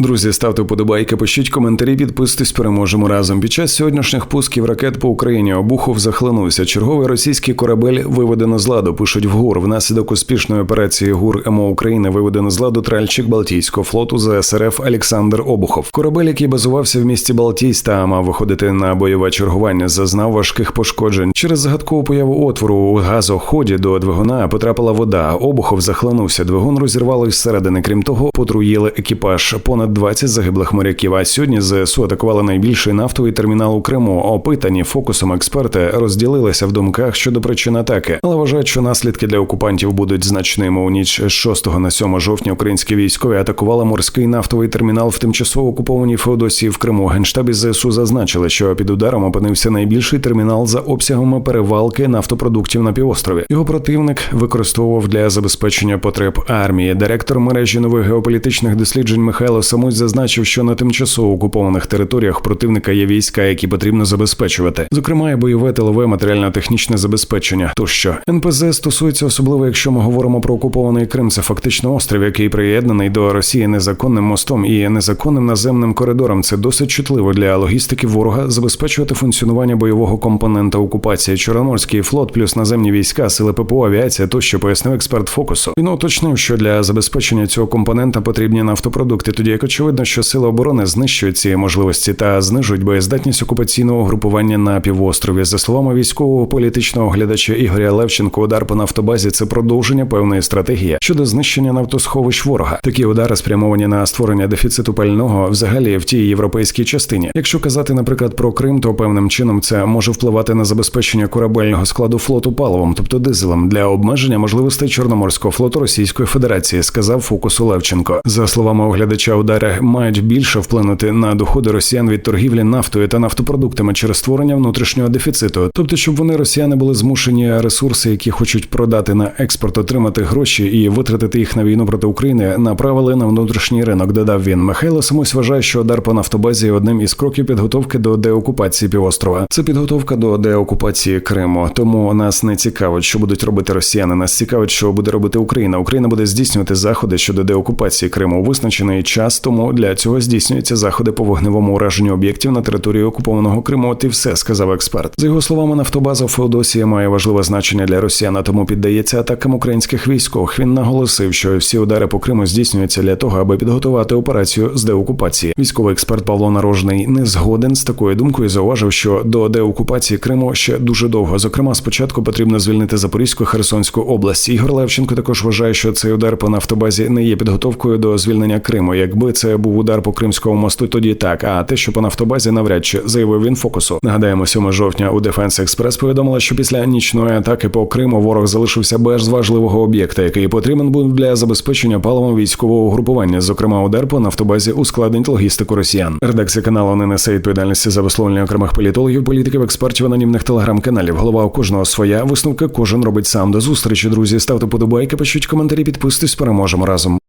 Друзі, ставте вподобайки, пишіть коментарі, підписуйтесь, переможемо разом. Під час сьогоднішніх пусків ракет по Україні обухов захлинувся. Черговий російський корабель виведено з ладу. Пишуть в ГУР. Внаслідок успішної операції ГУР МО України виведено з ладу тральчик Балтійського флоту ЗСРФ Олександр Обухов. Корабель, який базувався в місті Балтійськ та мав виходити на бойове чергування, зазнав важких пошкоджень. Через загадкову появу отвору у газоході до двигуна потрапила вода. Обухов захлинувся. Двигун розірвало із середини. Крім того, потруїли екіпаж. Понад 20 загиблих моряків. А сьогодні ЗСУ атакували найбільший нафтовий термінал у Криму. Опитані фокусом експерти розділилися в думках щодо причин атаки, але вважають, що наслідки для окупантів будуть значними. У ніч з 6 на 7 жовтня українські військові атакували морський нафтовий термінал в тимчасово окупованій Феодосії в Криму. Генштабі ЗСУ зазначили, що під ударом опинився найбільший термінал за обсягами перевалки нафтопродуктів на півострові. Його противник використовував для забезпечення потреб армії. Директор мережі нових геополітичних досліджень Михайло Самусь зазначив, що на тимчасово окупованих територіях противника є війська, які потрібно забезпечувати, зокрема і бойове тилове матеріально-технічне забезпечення. Тощо НПЗ стосується особливо, якщо ми говоримо про окупований Крим. Це фактично острів, який приєднаний до Росії незаконним мостом і незаконним наземним коридором. Це досить чутливо для логістики ворога забезпечувати функціонування бойового компонента окупації. Чорноморський флот плюс наземні війська, сили ППО, авіація тощо пояснив експерт фокусу. Він уточнив, що для забезпечення цього компонента потрібні нафтопродукти, тоді як очевидно, що сили оборони знищують ці можливості та знижують боєздатність окупаційного групування на півострові. За словами військового політичного оглядача Ігоря Левченко, удар по нафтобазі це продовження певної стратегії щодо знищення нафтосховищ ворога. Такі удари спрямовані на створення дефіциту пального взагалі в тій європейській частині. Якщо казати, наприклад, про Крим, то певним чином це може впливати на забезпечення корабельного складу флоту паливом, тобто дизелем, для обмеження можливостей Чорноморського флоту Російської Федерації, сказав фокусу Левченко. За словами оглядача, удари мають більше вплинути на доходи росіян від торгівлі нафтою та нафтопродуктами через створення внутрішнього дефіциту, тобто, щоб вони росіяни були змушені ресурси, які хочуть продати на експорт, отримати гроші і витратити їх на війну проти України, направили на внутрішній ринок. Додав він. Михайло Самусь вважає, що удар по нафтобазі є одним із кроків підготовки до деокупації півострова. Це підготовка до деокупації Криму. Тому нас не цікавить, що будуть робити росіяни. Нас цікавить, що буде робити Україна. Україна буде здійснювати заходи щодо деокупації Криму у визначений час. Тому для цього здійснюються заходи по вогневому ураженню об'єктів на території окупованого Криму. От і все сказав експерт. За його словами, нафтобаза Феодосія має важливе значення для росіян, а тому піддається атакам українських військових. Він наголосив, що всі удари по Криму здійснюються для того, аби підготувати операцію з деокупації. Військовий експерт Павло Нарожний не згоден з такою думкою. Зауважив, що до деокупації Криму ще дуже довго. Зокрема, спочатку потрібно звільнити Запорізьку Херсонську область. Ігор Левченко також вважає, що цей удар по нафтобазі не є підготовкою до звільнення Криму. Якби це був удар по Кримському мосту, тоді так. А те, що по нафтобазі навряд чи заявив він фокусу. Нагадаємо, 7 жовтня у Дефенс Експрес повідомила, що після нічної атаки по Криму ворог залишився без важливого об'єкта, який потрібен був для забезпечення паливом військового угрупування. Зокрема, удар по нафтобазі ускладнить логістику росіян. Редакція каналу не несе відповідальності за висловлення окремих політологів, політиків, експертів, анонімних телеграм-каналів. Голова у кожного своя висновка кожен робить сам. До зустрічі, друзі. Ставте подобайки, пишіть коментарі, підписуйтесь, переможемо разом.